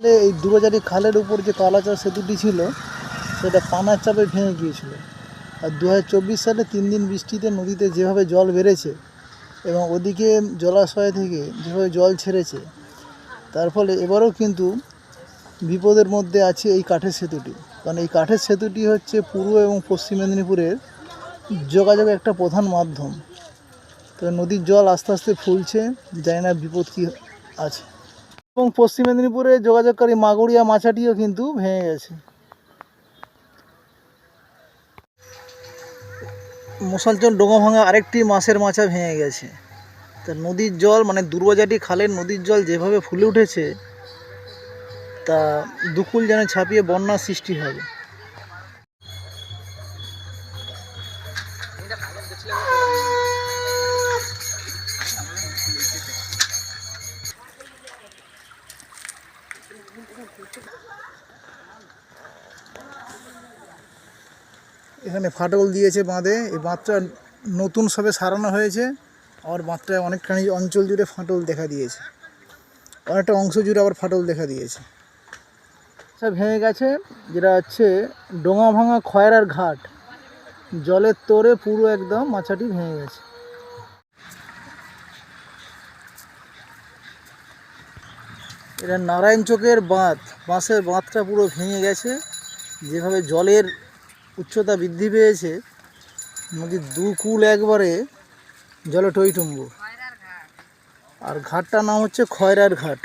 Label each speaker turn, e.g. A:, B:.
A: এই দুবাজারি খালের উপর যে কালাচার সেতুটি ছিল, সেটা পানার চাপে ভেঙে গিয়েছিল। আর দু হাজার চব্বিশ সালে তিন দিন বৃষ্টিতে নদীতে যেভাবে জল বেড়েছে এবং ওদিকে জলাশয় থেকে যেভাবে জল ছেড়েছে, তার ফলে এবারেও কিন্তু বিপদের মধ্যে আছে এই কাঠের সেতুটি। কারণ এই কাঠের সেতুটি হচ্ছে পূর্ব এবং পশ্চিম মেদিনীপুরের যোগাযোগের একটা প্রধান মাধ্যম। তো নদীর জল আস্তে আস্তে ফুলছে, জানি না বিপদ কী আছে। এবং পশ্চিম মেদিনীপুরে যোগাযোগকারী মাগুরিয়া, মাছাটিও কিন্তু ভেঙে গেছে। মশালচল ডোঙা ভাঙা আরেকটি মাছের মাছা ভেঙে গেছে। তা নদীর জল মানে দুর্বাজাটি খালের নদীর জল যেভাবে ফুলে উঠেছে, তা দুকুল যেন ছাপিয়ে বন্যার সৃষ্টি হবে। এখানে ফাটল দিয়েছে বাঁধে। এই বাঁধটা নতুন সবে সারানো হয়েছে আর বাঁধটায় অনেকখানি অঞ্চল জুড়ে ফাটল দেখা দিয়েছে। অনেকটা অংশ জুড়ে আবার ফাটল দেখা দিয়েছে। সব ভেঙে গেছে, যেটা হচ্ছে ডোঙা ভাঙা খয়রার ঘাট। জলের তোরে পুরো একদম মাছাটি ভেঙে গেছে। এটা নারায়ণ চোখের বাঁধ। বাঁশের বাঁধটা পুরো ভেঙে গেছে। যেভাবে জলের উচ্চতা বৃদ্ধি পেয়েছে, নদীর দু কুল একবারে জলে টইটুম্বু আর ঘাটটার নাম হচ্ছে খয়রার ঘাট।